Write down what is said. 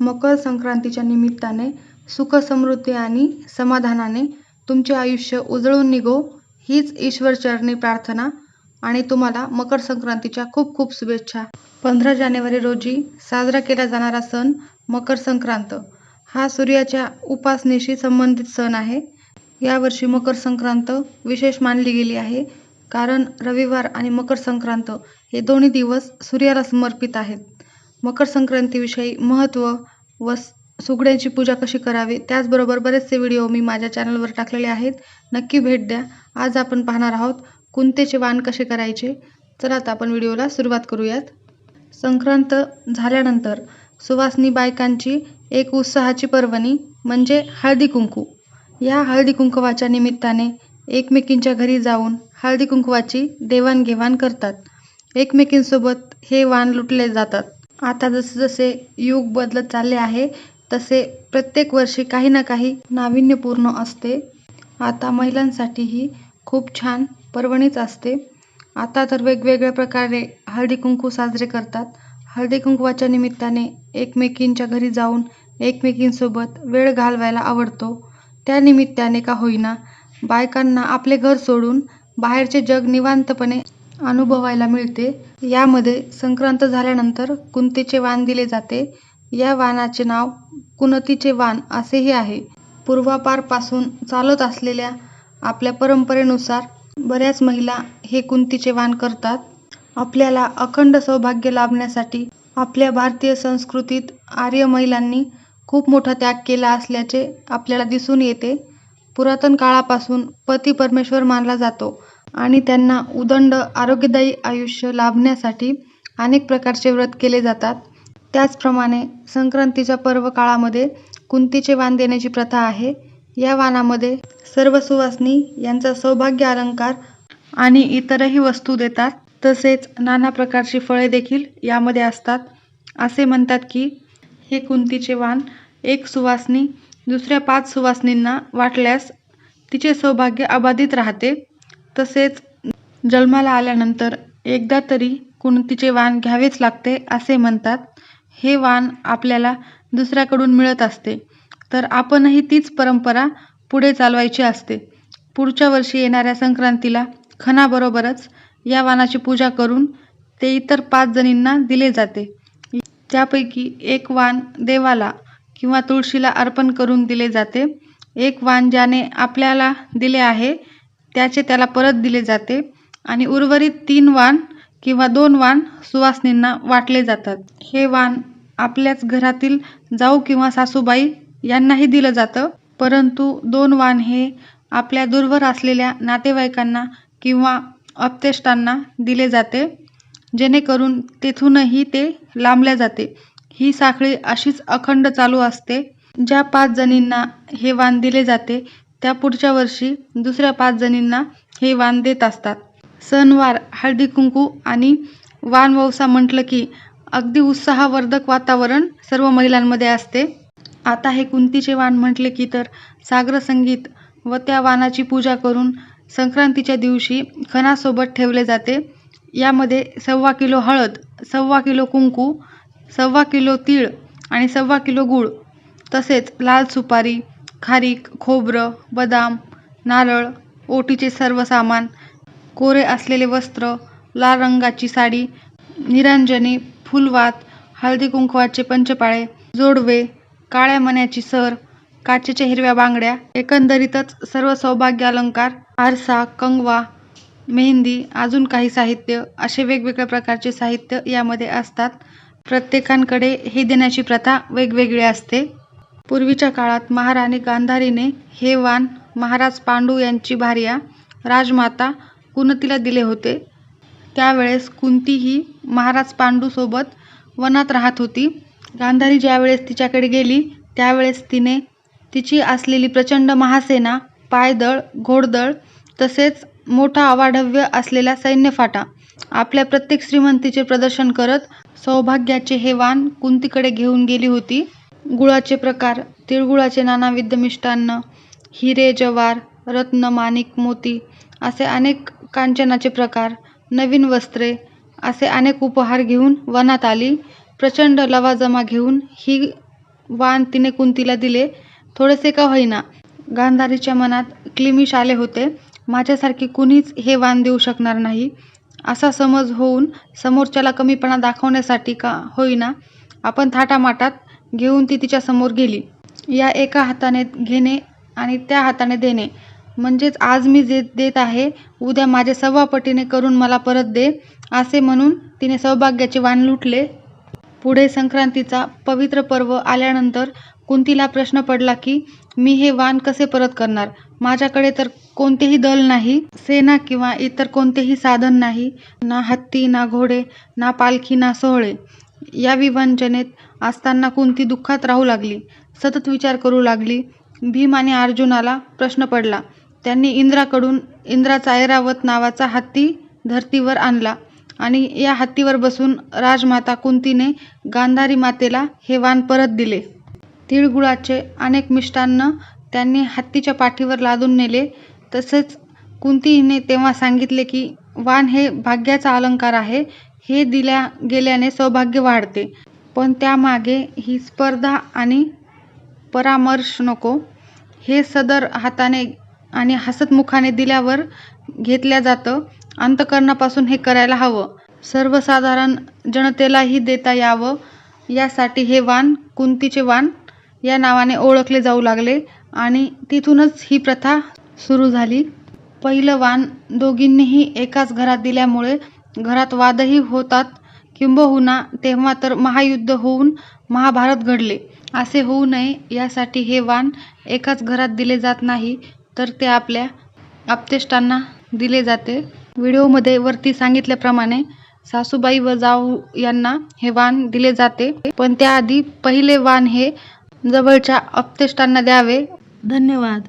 मकर संक्रांतीच्या निमित्ताने सुख समृद्धी आणि समाधानाने तुमचे आयुष्य उजळून निघो हीच ईश्वरचरणी प्रार्थना आणि तुम्हाला मकर संक्रांतीच्या खूप खूप शुभेच्छा. पंधरा जानेवारी रोजी साजरा केला जाणारा सण मकर संक्रांत. हा सूर्याच्या उपासनेशी संबंधित सण आहे. यावर्षी मकर संक्रांत विशेष मानली गेली आहे कारण रविवार आणि मकर संक्रांत हे दोन्ही दिवस सूर्याला समर्पित आहेत. मकर संक्रांतीविषयी महत्त्व व सुगड्यांची पूजा कशी करावी त्याचबरोबर बरेचसे व्हिडिओ मी माझ्या चॅनलवर टाकलेले आहेत. नक्की भेट द्या. आज आपण पाहणार आहोत कुंतेचे वाण कसे करायचे. चला आता आपण व्हिडिओला सुरुवात करूयात. संक्रांत झाल्यानंतर सुवासनी बायकांची एक उत्साहाची पर्वणी म्हणजे हळदी कुंकू. या हळदी कुंकवाच्या निमित्ताने एकमेकींच्या घरी जाऊन हळदी कुंकवाची देवाणघेवाण करतात. एकमेकींसोबत हे वाण लुटले जातात. आता जसजसे युग बदलत चालले आहे तसे प्रत्येक वर्षी काही ना काही नाविन्यपूर्ण असते. आता महिलांसाठीही खूप छान पर्वणीच असते. आता तर वेगवेगळ्या प्रकारे हळदी कुंकू साजरे करतात. हळदी कुंकवाच्या निमित्ताने एकमेकींच्या घरी जाऊन एकमेकींसोबत वेळ घालवायला आवडतो. त्या निमित्ताने का होईना बायकांना आपले घर सोडून बाहेरचे जग निवांतपणे अनुभवायला मिळते. यामध्ये संक्रांत झाल्यानंतर कुंतीचे वाण दिले जाते. या वाणाचे नाव कुणतीचे वाण असेही आहे. पूर्वापारपासून चालत असलेल्या आपल्या परंपरेनुसार बऱ्याच महिला हे कुंतीचे वाण करतात. आपल्याला अखंड सौभाग्य लाभण्यासाठी आपल्या भारतीय संस्कृतीत आर्य महिलांनी खूप मोठा त्याग केला असल्याचे आपल्याला दिसून येते. पुरातन काळापासून पती परमेश्वर मानला जातो. आणि त्यांना उदंड आरोग्यदायी आयुष्य लाभण्यासाठी अनेक प्रकारचे व्रत केले जातात. त्याचप्रमाणे संक्रांतीच्या पर्व काळामध्ये कुंतीचे वाण देण्याची प्रथा आहे. या वाणामध्ये सर्व सुवासनी यांचा सौभाग्य अलंकार आणि इतरही वस्तू देतात. तसेच नाना प्रकारची फळे देखील यामध्ये असतात. असे म्हणतात की हे कुंतीचे वाण एक सुवासनी दुसऱ्या पाच सुवासनींना वाटल्यास तिचे सौभाग्य अबाधित राहते. तसेच जन्माला आल्यानंतर एकदा तरी कुणतीचे वाण घ्यावेच लागते असे म्हणतात. हे वाण आपल्याला दुसऱ्याकडून मिळत असते. तर आपणही तीच परंपरा पुढे चालवायची असते. पुढच्या वर्षी येणाऱ्या संक्रांतीला खणाबरोबरच या वाणाची पूजा करून ते इतर पाच जणींना दिले जाते. त्यापैकी एक वाण देवाला किंवा तुळशीला अर्पण करून दिले जाते. एक वाण ज्याने आपल्याला दिले आहे त्याचे त्याला परत दिले जाते आणि उर्वरित तीन वाण किंवा दोन वाण सुवासिनींना वाटले जातात. हे वाण आपल्याच घरातील जाऊ किंवा सासूबाई यांनाही दिलं जातं. परंतु दोन वाण हे आपल्या दूरवर असलेल्या नातेवाईकांना किंवा आप्तेष्टांना दिले जाते. जेणेकरून तेथूनही ते लांबल्या जाते. ही साखळी अशीच अखंड चालू असते. ज्या पाच जणींना हे वाण दिले जाते त्या पुढच्या वर्षी दुसऱ्या पाच जणींना हे वाण देत असतात. सणवार हळदी कुंकू आणि वाणवौसा म्हटलं की अगदी उत्साहवर्धक वातावरण सर्व महिलांमध्ये असते. आता हे कुंतीचे वाण म्हटले की तर सागर संगीत व त्या वाणाची पूजा करून संक्रांतीच्या दिवशी खणासोबत ठेवले जाते. यामध्ये सव्वा किलो हळद सव्वा किलो कुंकू सव्वा किलो तीळ आणि सव्वा किलो गूळ तसेच लाल सुपारी खारीक खोबरं बदाम नारळ ओटीचे सर्व सामान कोरे असलेले वस्त्र लाल रंगाची साडी निरांजनी फुलवात हळदी कुंकवाचे पंचपाळे जोडवे काळ्या मण्याची सर काचेच्या हिरव्या बांगड्या एकंदरीतच सर्व सौभाग्य अलंकार आरसा कंगवा मेहंदी अजून काही साहित्य असे वेगवेगळ्या प्रकारचे साहित्य यामध्ये असतात. प्रत्येकांकडे हे देण्याची प्रथा वेगवेगळी असते. पूर्वीच्या काळात महाराणी गांधारीने हे वाण महाराज पांडू यांची भार्या राजमाता कुंतीला दिले होते? त्यावेळेस कुंती ही महाराज पांडूसोबत वनात राहत होती. गांधारी ज्यावेळेस तिच्याकडे गेली त्यावेळेस तिने तिची असलेली प्रचंड महासेना पायदळ घोडदळ तसेच मोठा अवाढव्य असलेला सैन्यफाटा आपल्या प्रत्येक श्रीमंतीचे प्रदर्शन करत सौभाग्याचे हे वाण कुंतीकडे घेऊन गेली होती. गुळाचे प्रकार तिळगुळाचे नानाविध मिष्टान्न हिरे जवार रत्न माणिक मोती असे अनेक कांचनाचे प्रकार नवीन वस्त्रे असे अनेक उपहार घेऊन वनात आली. प्रचंड लवाजमा घेऊन ही वाण तिने कुंतीला दिले. थोडेसे का होईना. गांधारीच्या मनात क्लिमिश आले होते. माझ्यासारखी कुणीच हे वाण देऊ शकणार नाही. असा समज होऊन समोरच्याला कमीपणा दाखवण्यासाठी का होईना. आपण थाटामाटात घेऊन ती तिच्या समोर गेली. या एका हाताने घेणे आणि त्या हाताने देणे. म्हणजेच आज मी जे देत आहे उद्या माझे सव्वापटीने करून मला परत दे असे म्हणून तिने सौभाग्याचे वाण लुटले. पुढे संक्रांतीचा पवित्र पर्व आल्यानंतर कुंतीला प्रश्न पडला की मी हे वाण कसे परत करणार? माझ्याकडे तर कोणतेही दल नाही सेना किंवा इतर कोणतेही साधन नाही ना हत्ती ना घोडे ना पालखी ना सोहळे. या विवंचनेत असताना कुंती दुःखात राहू लागली सतत विचार करू लागली भीम आणि अर्जुनाला प्रश्न पडला. त्यांनी इंद्राकडून इंद्राचा ऐरावत नावाचा हत्ती धरतीवर आणला आणि या हत्तीवर बसून राजमाता कुंतीने गांधारी मातेला हे वाण परत दिले. तिळगुळाचे अनेक मिष्टान्न त्यांनी हत्तीच्या पाठीवर लादून नेले. तसेच कुंतीने तेव्हा सांगितले की वाण हे भाग्याचा अलंकार आहे. हे दिल्या गेल्याने सौभाग्य वाढते. पण त्यामागे ही स्पर्धा आणि परामर्श नको. हे सदर हाताने आणि हसतमुखाने दिल्यावर घेतल्या जातं. अंतकरणापासून हे करायला हवं. सर्वसाधारण जनतेलाही देता यावं. यासाठी हे वाण कुंतीचे वाण या नावाने ओळखले जाऊ लागले आणि तिथूनच ही प्रथा सुरू झाली. पहिलं वाण दोघींनीही एकाच घरात दिल्यामुळे घरात वादही होतात. किंबहुना तेव्हा तर महायुद्ध होऊन महाभारत घडले. असे होऊ नये यासाठी हे वाण एकाच घरात दिले जात नाही तर ते आपल्या आप्तेष्टांना दिले जाते. व्हिडिओमध्ये वरती सांगितल्याप्रमाणे सासूबाई व जाऊ यांना हे वाण दिले जाते. पण त्याआधी पहिले वाण हे जवळच्या आप्तेष्टांना द्यावे. धन्यवाद.